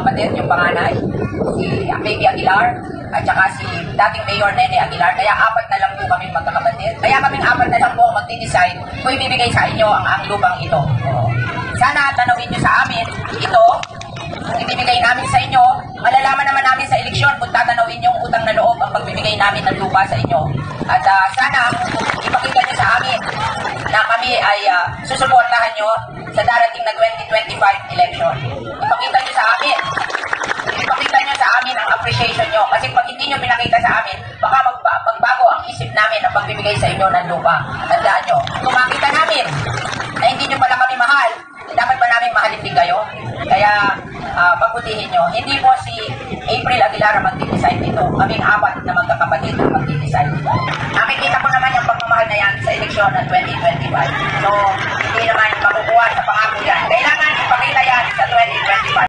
magkakapatid, yung panganay, si Baby Aguilar, at saka si dating Mayor Nene Aguilar. Kaya apat na lang po kami magkakapatid. Kaya kaming apat na lang po ang magdi-decide kung ibibigay sa inyo ang, ang lupang ito. Sana tanawin nyo sa amin ito, kung ibibigay namin sa inyo, malalaman naman namin sa eleksyon kung tatanawin yung utang na loob ang pagbibigay namin ng lupa sa inyo. At ah, sana, ipakita nyo sa amin na kami ay uh, susuportahan nyo sa darating na 2025 appreciation nyo. Kasi pag hindi nyo pinakita sa amin, baka magba- magbago ang isip namin ang pagbibigay sa inyo ng lupa. Tandaan nyo, kung makita namin na hindi nyo pala kami mahal, dapat ba namin mahalin din kayo? Kaya, ah, pagbutihin nyo. Hindi po si April Aguilar ang magdi-decide dito. Kaming apat na magkakapatid ang magdi-decide dito. Nakikita ko naman yung pagmamahal na yan sa eleksyon ng 2025. So, hindi naman